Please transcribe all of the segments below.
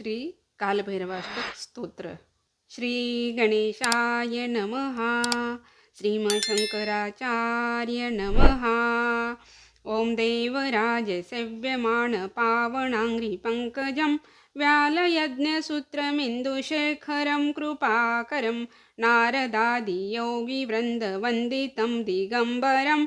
श्री कालभैरवाष्टक स्तोत्र. श्री गणेशाय नमः. श्रीमशंकराचार्य नमः. ॐ देवराज सेव्यमाण पावनाङ्घ्रि पङ्कजं व्यालयज्ञसूत्रमिन्दुशेखरं कृपाकरं नारदादियोगिवृन्दवन्दितं दिगम्बरं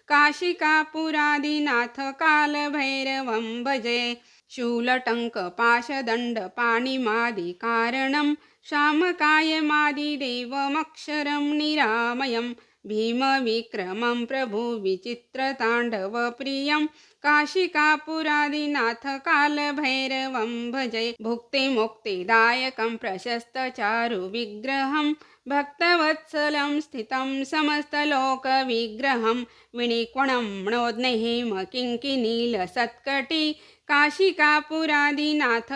काशिकापुरादिनाथ कालभैरवं भजे। शूलटङ्कपाशदण्डपाणिमादिकारणं। श्यामकायमादिदेवमक्षरं निरामयम्। भीमविक्रमं प्रभुविचित्रताण्डवप्रियं काशिकापुरादिनाथ कालभैरवं भजे भुक्तिमुक्तिदायकं प्रशस्तचारुविग्रहं भक्तवत्सलं स्थितं समस्तलोकविग्रहं विणिक्वणं णोद्नहिम किङ्किनीलसत्कटी काशिकापुरादिनाथ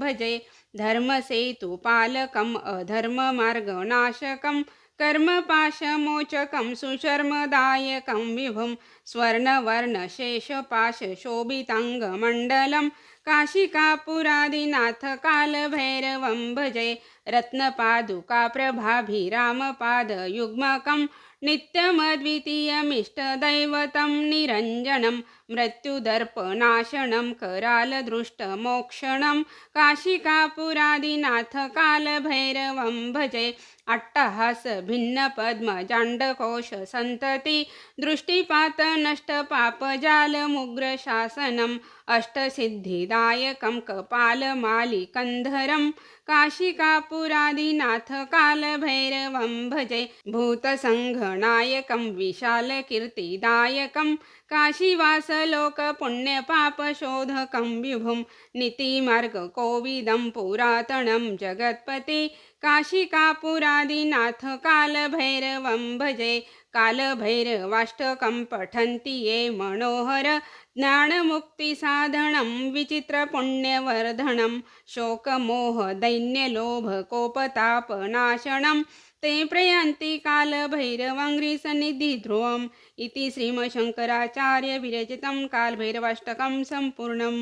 भजे धर्मसेतुपालकम् अधर्ममार्गनाशकं कर्मपाशमोचकं सुशर्मदायकं विभुं स्वर्णवर्णशेषपाशशोभिताङ्गमण्डलं काशिकापुरादिनाथकालभैरवं भजे रत्नपादुकाप्रभाभिरामपादयुग्मकं नित्यमद्वितीयमिष्टदैवतं निरञ्जनं मृत्युदर्पनाशनं करालदृष्टमोक्षणं काशिकापुरादिनाथकालभैरवं भजे अट्टहासभिन्नपद्मजाण्डकोशसन्तति दृष्टिपातनष्टपापजालमुग्रशासनम् अष्टसिद्धिदायकं कपालमालिकन्धरं काशिकापुरादिनाथ कालभैरवं भजे भूतसङ्घनायकं विशालकीर्तिदायकं काशीवासलोकपुण्यपापशोधकं विभुं नीतिमार्गकोविदं पुरातनं जगत्पति काशिकापुरादिनाथ कालभैरवं भजे कालभैरवाष्टकं पठन्ति ये मनोहर ज्ञानमुक्तिसाधनं विचित्रपुण्यवर्धनं शोकमोहदैन्यलोभकोपतापनाशनं ते प्रयान्ति कालभैरवाङ्घ्रिसन्निधिध्रुवम् इति श्रीमशङ्कराचार्यविरचितं कालभैरवाष्टकं सम्पूर्णम्।